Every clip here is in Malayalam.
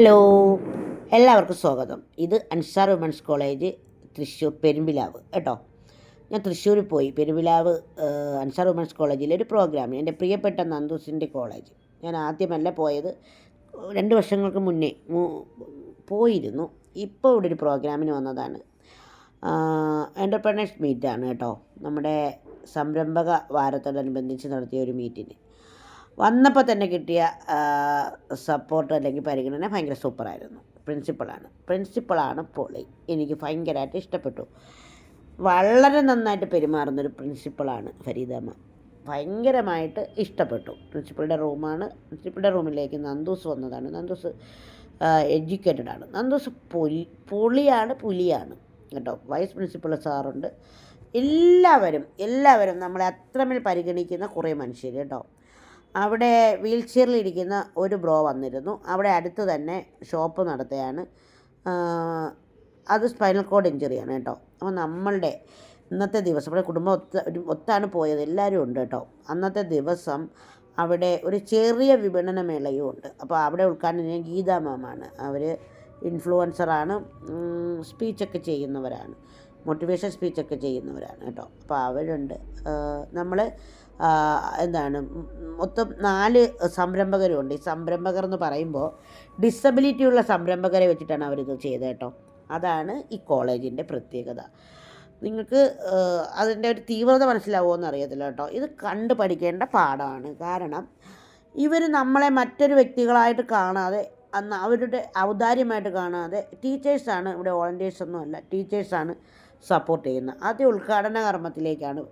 ഹലോ. എല്ലാവർക്കും സ്വാഗതം. ഇത് അൻസാർ വിമൻസ് കോളേജ് തൃശ്ശൂർ പെരുമ്പിലാവ് കേട്ടോ. ഞാൻ തൃശ്ശൂരിൽ പോയി. പെരുമ്പിലാവ് അൻസാർ വുമൻസ് കോളേജിലെ ഒരു പ്രോഗ്രാമിന് എന്റെ പ്രിയപ്പെട്ട നന്ദൂസിന്റെ കോളേജ്. ഞാൻ ആദ്യമല്ല പോയത്. രണ്ട് വർഷങ്ങൾക്ക് മുന്നേ പോയിരുന്നു. ഇപ്പോൾ ഇവിടെ ഒരു പ്രോഗ്രാമിന് വന്നതാണ്. എന്റർപ്രണേഴ്സ് മീറ്റാണ് കേട്ടോ. നമ്മുടെ സംരംഭക വാരത്തോടനുബന്ധിച്ച് നടത്തിയ ഒരു മീറ്റിന് വന്നപ്പോൾ തന്നെ കിട്ടിയ സപ്പോർട്ട് അല്ലെങ്കിൽ പരിഗണന ഭയങ്കര സൂപ്പറായിരുന്നു പ്രിൻസിപ്പളാണ് പ്രിൻസിപ്പളാണ് പൊളി. എനിക്ക് ഭയങ്കരമായിട്ട് ഇഷ്ടപ്പെട്ടു. വളരെ നന്നായിട്ട് പെരുമാറുന്നൊരു പ്രിൻസിപ്പളാണ് ഫരീദമ്മ ഭയങ്കരമായിട്ട് ഇഷ്ടപ്പെട്ടു. പ്രിൻസിപ്പളുടെ റൂമാണ്. പ്രിൻസിപ്പളുടെ റൂമിലേക്ക് നന്ദൂസ് വന്നതാണ്. നന്ദൂസ് എഡ്യൂക്കേറ്റഡ് ആണ്. നന്ദൂസ് പൊലി പൊളിയാണ് പുലിയാണ്. കേട്ടോ വൈസ് പ്രിൻസിപ്പൾ സാറുണ്ട്. എല്ലാവരും എല്ലാവരും നമ്മളെ അത്രമേൽ പരിഗണിക്കുന്ന കുറേ മനുഷ്യർ കേട്ടോ. അവിടെ വീൽ ചെയറിലിരിക്കുന്ന ഒരു ബ്രോ വന്നിരുന്നു. അവിടെ അടുത്ത് തന്നെ ഷോപ്പ് നടത്തുകയാണ്. അത് സ്പൈനൽ കോഡ് ഇഞ്ചുറിയാണ് കേട്ടോ. അപ്പോൾ നമ്മളുടെ ഇന്നത്തെ ദിവസം ഇവിടെ കുടുംബം ഒത്ത ഒത്താണ് പോയത്. എല്ലാവരും ഉണ്ട് കേട്ടോ. അന്നത്തെ ദിവസം അവിടെ ഒരു ചെറിയ വിപണന മേളയും ഉണ്ട്. അപ്പോൾ അവിടെ ഉൾക്കാണ്ട് ചെയ്യാൻ ഗീതാ മാമാണ്. അവർ ഇൻഫ്ലുവൻസറാണ് സ്പീച്ചൊക്കെ ചെയ്യുന്നവരാണ്. മോട്ടിവേഷൻ സ്പീച്ചൊക്കെ ചെയ്യുന്നവരാണ് കേട്ടോ. അപ്പോൾ അവരുണ്ട്. നമ്മൾ എന്താണ് മൊത്തം നാല് സംരംഭകരുണ്ട്. ഈ സംരംഭകർ എന്ന് പറയുമ്പോൾ ഡിസബിലിറ്റി ഉള്ള സംരംഭകരെ വെച്ചിട്ടാണ് അവരിത് ചെയ്തത് കേട്ടോ. അതാണ് ഈ കോളേജിന്റെ പ്രത്യേകത. നിങ്ങൾക്ക് അതിന്റെ ഒരു തീവ്രത മനസ്സിലാവുമോ അറിയത്തില്ല കേട്ടോ. ഇത് കണ്ട് പഠിക്കേണ്ട പാഠമാണ്. കാരണം ഇവർ നമ്മളെ മറ്റൊരു വ്യക്തികളായിട്ട് കാണാതെ അന്ന് അവരുടെ ഔദാര്യമായിട്ട് കാണാതെ ടീച്ചേഴ്സാണ് ഇവിടെ വോളണ്ടിയേഴ്സൊന്നും അല്ല ടീച്ചേഴ്സാണ് സപ്പോർട്ട് ചെയ്യുന്നത്. ആദ്യ ഉദ്ഘാടന കർമ്മത്തിലേക്കാണ്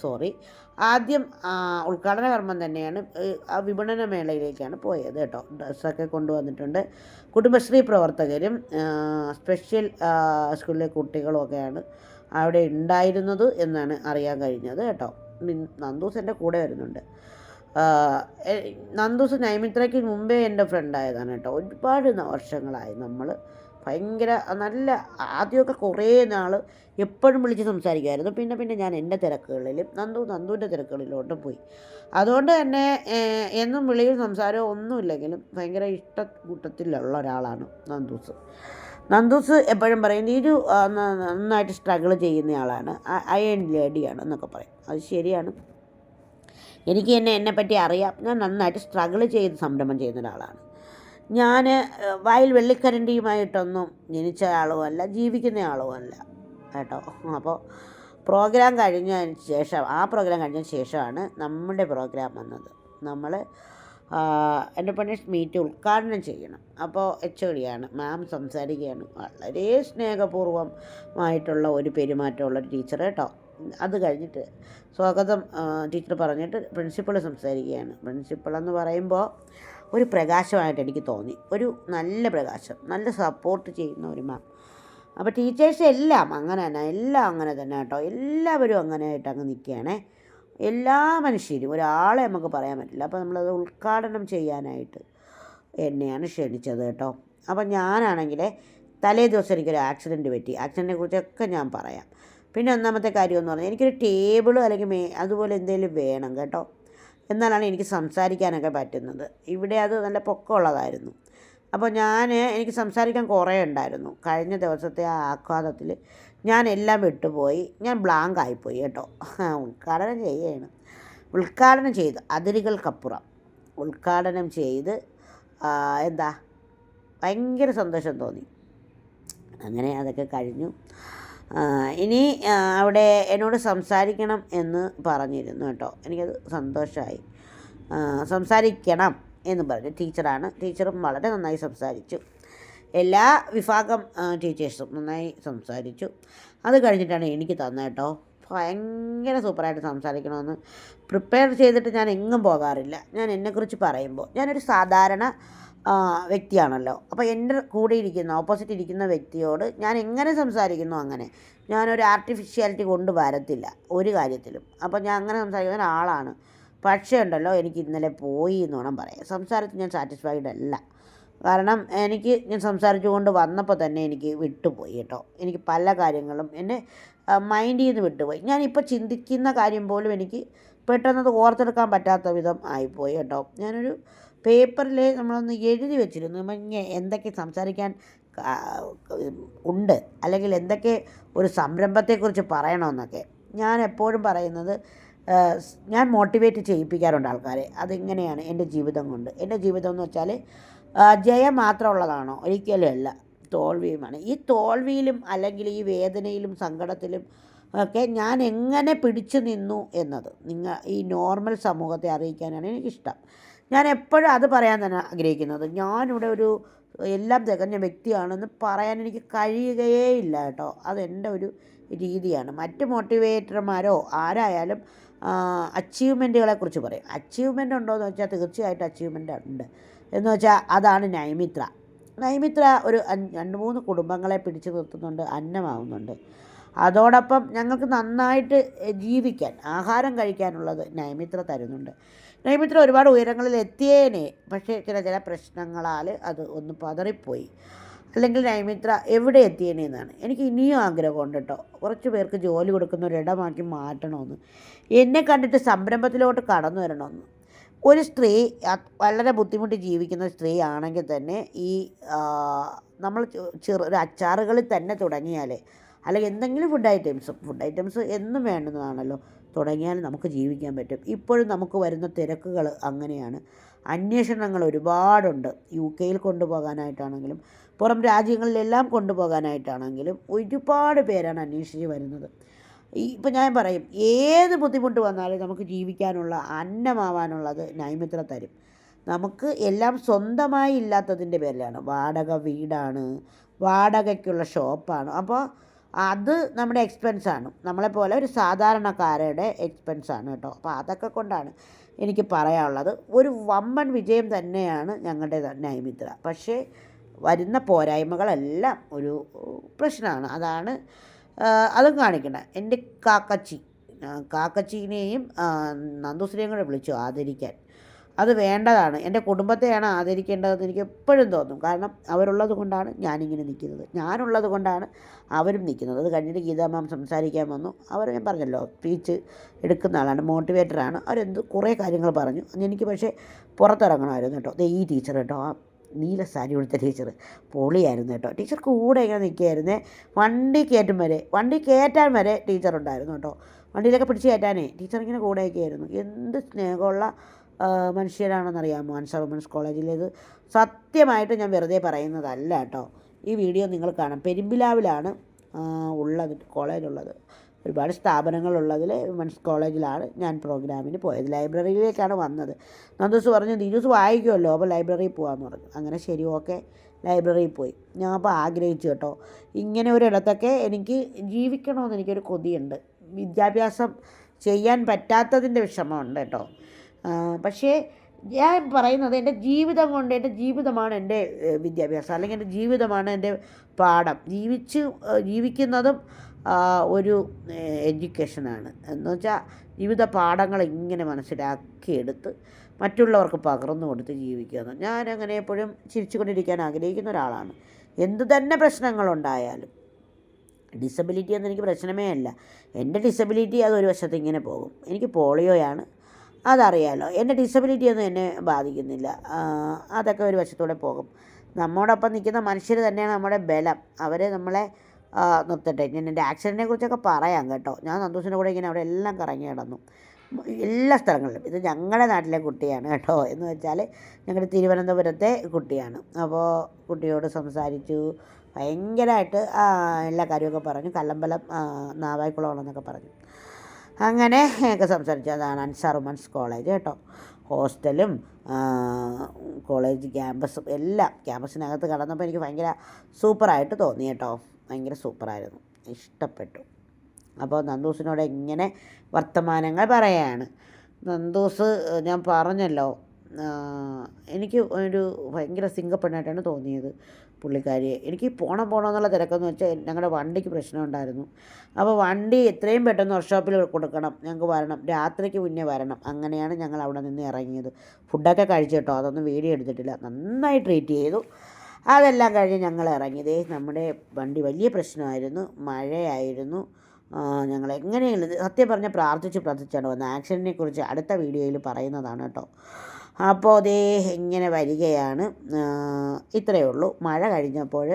സോറി ആദ്യം ഉദ്ഘാടന കർമ്മം തന്നെയാണ് ആ വിപണന മേളയിലേക്കാണ് പോയത് കേട്ടോ. ഡ്രസ്സൊക്കെ കൊണ്ടുവന്നിട്ടുണ്ട്. കുടുംബശ്രീ പ്രവർത്തകരും സ്പെഷ്യൽ സ്കൂളിലെ കുട്ടികളും ഒക്കെയാണ് അവിടെ ഉണ്ടായിരുന്നത് എന്നാണ് അറിയാൻ കഴിഞ്ഞത് കേട്ടോ. നന്ദൂസ് എന്റെ കൂടെ വരുന്നുണ്ട്. നന്ദൂസ് നൈമിത്രയ്ക്ക് മുമ്പേ എന്റെ ഫ്രണ്ടായതാണ് കേട്ടോ. ഒരുപാട് വർഷങ്ങളായി നമ്മൾ ഭയങ്കര നല്ല ആദ്യമൊക്കെ കുറേ നാൾ എപ്പോഴും വിളിച്ച് സംസാരിക്കുമായിരുന്നു. പിന്നെ പിന്നെ ഞാൻ എന്റെ തിരക്കുകളിലും നന്ദു നന്ദുവിന്റെ തിരക്കുകളിലോട്ടും പോയി. അതുകൊണ്ട് തന്നെ എന്നും വിളിയും സംസാരവും ഒന്നുമില്ലെങ്കിലും ഭയങ്കര ഇഷ്ട കൂട്ടത്തിലുള്ള ഒരാളാണ് നന്ദൂസ്. നന്ദൂസ് എപ്പോഴും പറയും നീരു നന്നായിട്ട് സ്ട്രഗിൾ ചെയ്യുന്ന ആളാണ്. അയൺ ലേഡിയാണ് എന്നൊക്കെ പറയും. അത് ശരിയാണ്. എനിക്ക് തന്നെ എന്നെപ്പറ്റി അറിയാം. ഞാൻ നന്നായിട്ട് സ്ട്രഗിൾ ചെയ്ത് സംരംഭം ചെയ്യുന്ന ഒരാളാണ്. ഞാൻ വായിൽ വെള്ളിക്കരണ്ടിയുമായിട്ടൊന്നും ജനിച്ച ആളുമല്ല ജീവിക്കുന്ന ആളുമല്ല കേട്ടോ. അപ്പോൾ പ്രോഗ്രാം കഴിഞ്ഞതിന് ശേഷം ആ പ്രോഗ്രാം കഴിഞ്ഞ ശേഷമാണ് നമ്മുടെ പ്രോഗ്രാം വന്നത്. നമ്മൾ എന്റർപ്രണേഴ്സ് മീറ്റ് ഉദ്ഘാടനം ചെയ്യണം. അപ്പോൾ എച്ച് ഒ ഡിയാണ് മാം സംസാരിക്കുകയാണ്. വളരെ സ്നേഹപൂർവമായിട്ടുള്ള ഒരു പെരുമാറ്റമുള്ള ഒരു ടീച്ചർ കേട്ടോ. അത് കഴിഞ്ഞിട്ട് സ്വാഗതം ടീച്ചർ പറഞ്ഞിട്ട് പ്രിൻസിപ്പൾ സംസാരിക്കുകയാണ്. പ്രിൻസിപ്പൾ എന്ന് പറയുമ്പോൾ ഒരു പ്രകാശമായിട്ട് എനിക്ക് തോന്നി. ഒരു നല്ല പ്രകാശം നല്ല സപ്പോർട്ട് ചെയ്യുന്ന ഒരു മാം അപ്പോൾ ടീച്ചേഴ്സ് എല്ലാം അങ്ങനെ തന്നെ എല്ലാം അങ്ങനെ തന്നെ കേട്ടോ. എല്ലാവരും അങ്ങനെ ആയിട്ട് അങ്ങ് നിൽക്കുകയാണേ. എല്ലാ മനുഷ്യരും ഒരാളെ നമുക്ക് പറയാൻ പറ്റില്ല. അപ്പോൾ നമ്മളത് ഉദ്ഘാടനം ചെയ്യാനായിട്ട് എന്നെയാണ് ക്ഷണിച്ചത് കേട്ടോ. അപ്പോൾ ഞാനാണെങ്കിൽ തലേ ദിവസം എനിക്കൊരു ആക്സിഡന്റ് പറ്റി. ആക്സിഡന്റിനെ കുറിച്ചൊക്കെ ഞാൻ പറയാം. പിന്നെ ഒന്നാമത്തെ കാര്യം എന്ന് പറഞ്ഞാൽ എനിക്കൊരു ടേബിൾ അല്ലെങ്കിൽ മേ അതുപോലെ എന്തെങ്കിലും വേണം കേട്ടോ. എന്നാലാണ് എനിക്ക് സംസാരിക്കാനൊക്കെ പറ്റുന്നത്. ഇവിടെ അത് നല്ല പൊക്കമുള്ളതായിരുന്നു. അപ്പോൾ ഞാൻ എനിക്ക് സംസാരിക്കാൻ കുറേ ഉണ്ടായിരുന്നു. കഴിഞ്ഞ ദിവസത്തെ ആ ആഘാതത്തിൽ ഞാൻ എല്ലാം വിട്ടുപോയി. ഞാൻ ബ്ലാങ്ക് ആയിപ്പോയി കേട്ടോ. ഉദ്ഘാടനം ചെയ്യുകയാണ് ഉദ്ഘാടനം ചെയ്ത് അതിരുകൾക്കപ്പുറം. ഉദ്ഘാടനം ചെയ്ത് എന്താ? ഭയങ്കര സന്തോഷം തോന്നി. അങ്ങനെ അതൊക്കെ കഴിഞ്ഞു. ഇനി അവിടെ എന്നോട് സംസാരിക്കണം എന്ന് പറഞ്ഞിരുന്നു കേട്ടോ. എനിക്കത് സന്തോഷമായി സംസാരിക്കണം എന്ന് പറഞ്ഞു. ടീച്ചറാണ്. ടീച്ചറും വളരെ നന്നായി സംസാരിച്ചു. എല്ലാ വിഭാഗം ടീച്ചേഴ്സും നന്നായി സംസാരിച്ചു. അത് കഴിഞ്ഞിട്ടാണ് എനിക്ക് തന്നത് കേട്ടോ. ഭയങ്കര സൂപ്പറായിട്ട് സംസാരിക്കണമെന്ന് പ്രിപ്പയർ ചെയ്തിട്ട് ഞാൻ എങ്ങും പോകാറില്ല. ഞാൻ എന്നെക്കുറിച്ച് പറയുമ്പോൾ. ഞാനൊരു സാധാരണ വ്യക്തിയാണല്ലോ. അപ്പോൾ എന്റെ കൂടെ ഇരിക്കുന്ന ഓപ്പോസിറ്റ് ഇരിക്കുന്ന വ്യക്തിയോട് ഞാൻ എങ്ങനെ സംസാരിക്കുന്നു അങ്ങനെ? ഞാനൊരു ആർട്ടിഫിഷ്യാലിറ്റി കൊണ്ട് വരത്തില്ല ഒരു കാര്യത്തിലും. അപ്പോൾ ഞാൻ അങ്ങനെ സംസാരിക്കുന്ന ഒരാളാണ്. പക്ഷേ ഉണ്ടല്ലോ എനിക്ക് ഇന്നലെ പോയി എന്ന് വേണം പറയാം സംസാരത്തിൽ ഞാൻ സാറ്റിസ്ഫൈഡ് അല്ല. കാരണം എനിക്ക് ഞാൻ സംസാരിച്ചുകൊണ്ട് വന്നപ്പോൾ തന്നെ എനിക്ക് വിട്ടുപോയി കേട്ടോ. എനിക്ക് പല കാര്യങ്ങളും എന്നെ മൈൻഡിൽ നിന്ന് വിട്ടുപോയി. ഞാനിപ്പോൾ ചിന്തിക്കുന്ന കാര്യം പോലും എനിക്ക് പെട്ടെന്നത് ഓർത്തെടുക്കാൻ പറ്റാത്ത വിധം ആയിപ്പോയി കേട്ടോ. ഞാനൊരു പേപ്പറിൽ നമ്മളൊന്ന് എഴുതി വെച്ചിരുന്നു. ഇങ്ങനെ എന്തൊക്കെ സംസാരിക്കാൻ ഉണ്ട്. അല്ലെങ്കിൽ എന്തൊക്കെ ഒരു സംരംഭത്തെക്കുറിച്ച് പറയണമെന്നൊക്കെ. ഞാൻ എപ്പോഴും പറയുന്നത് ഞാൻ മോട്ടിവേറ്റ് ചെയ്യിപ്പിക്കാറുണ്ട് ആൾക്കാരെ. അതിങ്ങനെയാണ് എന്റെ ജീവിതം കൊണ്ട്. എന്റെ ജീവിതം എന്ന് വെച്ചാൽ ജയം മാത്രമുള്ളതാണോ? ഒരിക്കലും അല്ല. തോൽവിയുമാണ്. ഈ തോൽവിയിലും അല്ലെങ്കിൽ ഈ വേദനയിലും സങ്കടത്തിലും ഒക്കെ ഞാൻ എങ്ങനെ പിടിച്ചു നിന്നു എന്നത് നിങ്ങൾ ഈ നോർമൽ സമൂഹത്തെ അറിയിക്കാനാണ് എനിക്കിഷ്ടം. ഞാൻ എപ്പോഴും അത് പറയാൻ തന്നെ ആഗ്രഹിക്കുന്നത്. ഞാനിവിടെ ഒരു എല്ലാം തികഞ്ഞ വ്യക്തിയാണെന്ന് പറയാൻ എനിക്ക് കഴിയുകയേ ഇല്ല കേട്ടോ. അതെന്റെ ഒരു രീതിയാണ്. മറ്റ് മോട്ടിവേറ്റർമാരോ ആരായാലും അച്ചീവ്മെന്റുകളെക്കുറിച്ച് പറയും. അച്ചീവ്മെന്റ് ഉണ്ടോ എന്ന് വെച്ചാൽ തീർച്ചയായിട്ടും അച്ചീവ്മെന്റ് ഉണ്ട്. എന്ന് വെച്ചാൽ അതാണ് നൈമിത്ര. നൈമിത്ര ഒരു രണ്ട് മൂന്ന് കുടുംബങ്ങളെ പിടിച്ചു നിർത്തുന്നുണ്ട് അന്നമാവുന്നുണ്ട്. അതോടൊപ്പം ഞങ്ങൾക്ക് നന്നായിട്ട് ജീവിക്കാൻ ആഹാരം കഴിക്കാനുള്ളത് നൈമിത്ര തരുന്നുണ്ട്. നൈമിത്ര ഒരുപാട് ഉയരങ്ങളിൽ എത്തിയേനെ. പക്ഷേ ചില ചില പ്രശ്നങ്ങളാൽ അത് ഒന്ന് പതറിപ്പോയി. അല്ലെങ്കിൽ നൈമിത്ര എവിടെ എത്തിയേനെ എന്നാണ്. എനിക്ക് ഇനിയും ആഗ്രഹമുണ്ട് കേട്ടോ. കുറച്ച് പേർക്ക് ജോലി കൊടുക്കുന്ന ഒരിടമാക്കി മാറ്റണമെന്ന്. എന്നെ കണ്ടിട്ട് സംരംഭത്തിലോട്ട് കടന്നു വരണമെന്ന്. ഒരു സ്ത്രീ വളരെ ബുദ്ധിമുട്ടി ജീവിക്കുന്ന സ്ത്രീ ആണെങ്കിൽ തന്നെ ഈ നമ്മൾ ചെറു അച്ചാറുകളിൽ തന്നെ തുടങ്ങിയാൽ അല്ലെങ്കിൽ എന്തെങ്കിലും ഫുഡ് ഐറ്റംസ് ഫുഡ് ഐറ്റംസ് എന്നും വേണ്ടുന്നതാണല്ലോ. തുടങ്ങിയാൽ നമുക്ക് ജീവിക്കാൻ പറ്റും. ഇപ്പോഴും നമുക്ക് വരുന്ന തിരക്കുകൾ അങ്ങനെയാണ്. അന്വേഷണങ്ങൾ ഒരുപാടുണ്ട്. യു കെയിൽ കൊണ്ടുപോകാനായിട്ടാണെങ്കിലും പുറം രാജ്യങ്ങളിലെല്ലാം കൊണ്ടുപോകാനായിട്ടാണെങ്കിലും ഒരുപാട് പേരാണ് അന്വേഷിച്ച് വരുന്നത്. ഈ ഇപ്പം ഞാൻ പറയും ഏത് ബുദ്ധിമുട്ട് വന്നാലും നമുക്ക് ജീവിക്കാനുള്ള അന്നമാവാനുള്ളത് നൈമിത്ര തരും. നമുക്ക് എല്ലാം സ്വന്തമായി ഇല്ലാത്തതിന്റെ പേരിലാണ്. വാടക വീടാണ് വാടകയ്ക്കുള്ള ഷോപ്പാണ്. അപ്പോൾ അത് നമ്മുടെ എക്സ്പെൻസാണ് നമ്മളെപ്പോലെ ഒരു സാധാരണക്കാരുടെ എക്സ്പെൻസാണ് കേട്ടോ. അപ്പോൾ അതൊക്കെ കൊണ്ടാണ് എനിക്ക് പറയാനുള്ളത്. ഒരു വമ്പൻ വിജയം തന്നെയാണ് ഞങ്ങളുടെ നൈമിത്ര. പക്ഷേ വരുന്ന പോരായ്മകളെല്ലാം ഒരു പ്രശ്നമാണ്. അതാണ് അതും കാണിക്കണം. എന്റെ കാക്കച്ചി കാക്കച്ചീനെയും നന്ദുസിനെയും കൂടെ വിളിച്ചു ആദരിക്കാൻ. അത് വേണ്ടതാണ്. എന്റെ കുടുംബത്തെയാണ് ആദരിക്കേണ്ടതെന്ന് എനിക്ക് എപ്പോഴും തോന്നും. കാരണം അവരുള്ളത് കൊണ്ടാണ് ഞാനിങ്ങനെ നിൽക്കുന്നത്. ഞാനുള്ളത് കൊണ്ടാണ് അവരും നിൽക്കുന്നത്. അത് കഴിഞ്ഞിട്ട് ഗീതാമാം സംസാരിക്കാൻ വന്നു. അവർ ഞാൻ പറഞ്ഞല്ലോ സ്പീച്ച് എടുക്കുന്ന ആളാണ് മോട്ടിവേറ്ററാണ് അവരെന്ത് കുറേ കാര്യങ്ങൾ പറഞ്ഞു. എനിക്ക് പക്ഷേ പുറത്തിറങ്ങണമായിരുന്നു കേട്ടോ. ഈ ടീച്ചർ കേട്ടോ ആ നീല സാരി ഉടുത്ത ടീച്ചർ പൊളിയായിരുന്നു കേട്ടോ. ടീച്ചർ കൂടെ ഇങ്ങനെ നിൽക്കുകയായിരുന്നേ. വണ്ടി കയറ്റും വരെ വണ്ടി കയറ്റാൻ വരെ ടീച്ചർ ഉണ്ടായിരുന്നു കേട്ടോ. വണ്ടിയിലൊക്കെ പിടിച്ച് കയറ്റാനേ ടീച്ചർ ഇങ്ങനെ കൂടെയൊക്കെ ആയിരുന്നു എന്ത് സ്നേഹമുള്ള മനുഷ്യരാണെന്നറിയാമോ? അൻസാർ വുമൻസ് കോളേജിലേത് സത്യമായിട്ട് ഞാൻ വെറുതെ പറയുന്നതല്ല കേട്ടോ. ഈ വീഡിയോ നിങ്ങൾ കാണാം. പെരുമ്പിലാവിലാണ് ഉള്ളത് കോളേജുള്ളത്. ഒരുപാട് സ്ഥാപനങ്ങളുള്ളതിൽ വുമൻസ് കോളേജിലാണ് ഞാൻ പ്രോഗ്രാമിന് പോയത്. ലൈബ്രറിയിലേക്കാണ് വന്നത്. നന്ദൂസ് പറഞ്ഞു ദിനൂസ് വായിക്കുമല്ലോ അപ്പോൾ ലൈബ്രറിയിൽ പോകാമെന്ന് പറഞ്ഞു. അങ്ങനെ ശരി ഓക്കെ. ലൈബ്രറിയിൽ പോയി. ഞാൻ അപ്പോൾ ആഗ്രഹിച്ചു കേട്ടോ. ഇങ്ങനെ ഒരിടത്തൊക്കെ എനിക്ക് ജീവിക്കണമെന്ന് എനിക്കൊരു കൊതിയുണ്ട്. വിദ്യാഭ്യാസം ചെയ്യാൻ പറ്റാത്തതിന്റെ വിഷമമുണ്ട് കേട്ടോ. പക്ഷേ ഞാൻ പറയുന്നത് എന്റെ ജീവിതം കൊണ്ട് എന്റെ ജീവിതമാണ് എന്റെ വിദ്യാഭ്യാസം. അല്ലെങ്കിൽ എന്റെ ജീവിതമാണ് എന്റെ പാഠം. ജീവിച്ച് ജീവിക്കുന്നതും ഒരു എഡ്യൂക്കേഷനാണ്. എന്ന് വെച്ചാൽ ജീവിത പാഠങ്ങൾ ഇങ്ങനെ മനസ്സിലാക്കിയെടുത്ത് മറ്റുള്ളവർക്ക് പകർന്നു കൊടുത്ത് ജീവിക്കുന്നു. ഞാൻ അങ്ങനെ എപ്പോഴും ചിരിച്ചുകൊണ്ടിരിക്കാൻ ആഗ്രഹിക്കുന്ന ഒരാളാണ്. എന്ത് തന്നെ പ്രശ്നങ്ങളുണ്ടായാലും ഡിസബിലിറ്റി എന്നെനിക്ക് പ്രശ്നമേ അല്ല. എന്റെ ഡിസബിലിറ്റി അതൊരു വശത്ത് ഇങ്ങനെ പോകും. എനിക്ക് പോളിയോയാണ്. അതറിയാലോ. എന്റെ ഡിസബിലിറ്റി ഒന്നും എന്നെ ബാധിക്കുന്നില്ല. അതൊക്കെ ഒരു വശത്തൂടെ പോകും. നമ്മോടൊപ്പം നിൽക്കുന്ന മനുഷ്യർ തന്നെയാണ് നമ്മുടെ ബലം. അവരെ നമ്മളെ നിർത്തട്ടെ. ഞാൻ എന്റെ ആക്സിഡന്റിനെ കുറിച്ചൊക്കെ പറയാം കേട്ടോ. ഞാൻ സന്തോഷിന്റെ കൂടെ ഇങ്ങനെ അവിടെ എല്ലാം കറങ്ങി കിടന്നു എല്ലാ സ്ഥലങ്ങളിലും. ഇത് ഞങ്ങളുടെ നാട്ടിലെ കുട്ടിയാണ് കേട്ടോ. എന്ന് വെച്ചാൽ ഞങ്ങളുടെ തിരുവനന്തപുരത്തെ കുട്ടിയാണ്. അപ്പോൾ കുട്ടിയോട് സംസാരിച്ചു. ഭയങ്കരമായിട്ട് എല്ലാ കാര്യമൊക്കെ പറഞ്ഞു. കല്ലമ്പലം ആ, നാവായിക്കുളമാണെന്നൊക്കെ പറഞ്ഞു. അങ്ങനെ ഒക്കെ സംസാരിച്ചു. അതാണ് അൻസാർ വുമൻസ് കോളേജ് കേട്ടോ. ഹോസ്റ്റലും കോളേജ് ക്യാമ്പസും എല്ലാം ക്യാമ്പസിനകത്ത് കടന്നപ്പോൾ എനിക്ക് ഭയങ്കര സൂപ്പറായിട്ട് തോന്നി കേട്ടോ. ഭയങ്കര സൂപ്പറായിരുന്നു. ഇഷ്ടപ്പെട്ടു. അപ്പോൾ നന്ദൂസിനോട് ഇങ്ങനെ വർത്തമാനങ്ങൾ പറയാണ്. നന്ദൂസ് ഞാൻ പറഞ്ഞല്ലോ എനിക്ക് ഒരു ഭയങ്കര സിംഗപ്പെണ്ണായിട്ടാണ് തോന്നിയത് പുള്ളിക്കാരിയെ. എനിക്ക് പോണം പോകണം എന്നുള്ള തിരക്കെന്ന് വെച്ചാൽ ഞങ്ങളുടെ വണ്ടിക്ക് പ്രശ്നം ഉണ്ടായിരുന്നു. അപ്പോൾ വണ്ടി എത്രയും പെട്ടെന്ന് വർക്ക്ഷോപ്പിൽ കൊടുക്കണം ഞങ്ങൾക്ക് വരണം രാത്രിക്ക് മുന്നേ വരണം. അങ്ങനെയാണ് ഞങ്ങൾ അവിടെ നിന്ന് ഇറങ്ങിയത്. ഫുഡൊക്കെ കഴിച്ചിട്ടോ അതൊന്നും വീഡിയോ എടുത്തിട്ടില്ല. നന്നായി ട്രീറ്റ് ചെയ്തു. അതെല്ലാം കഴിഞ്ഞ് ഞങ്ങൾ ഇറങ്ങിയതേ നമ്മുടെ വണ്ടി വലിയ പ്രശ്നമായിരുന്നു മഴയായിരുന്നു. ഞങ്ങൾ എങ്ങനെയാണ് സത്യം പറഞ്ഞാൽ പ്രാർത്ഥിച്ച് പ്രാർത്ഥിച്ചാണ് വന്നത്. ആക്സിഡന്റിനെ കുറിച്ച് അടുത്ത വീഡിയോയിൽ പറയുന്നതാണ് കേട്ടോ. അപ്പോൾ അതേ ഇങ്ങനെ വരികയാണ്. ഇത്രയേ ഉള്ളൂ. മഴ കഴിഞ്ഞപ്പോൾ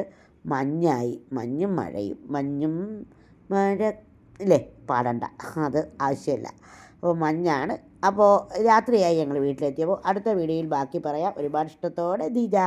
മഞ്ഞായി. മഞ്ഞും മഴയും. മഞ്ഞും മഴ ഇല്ലേ? പാടണ്ട. അത് ആവശ്യമില്ല അപ്പോൾ മഞ്ഞാണ്. അപ്പോൾ രാത്രിയായി ഞങ്ങൾ വീട്ടിലെത്തിയപ്പോൾ അടുത്ത വീഡിയോയിൽ ബാക്കി പറയാം. ഒരുപാട് ഇഷ്ടത്തോടെ ദിജ.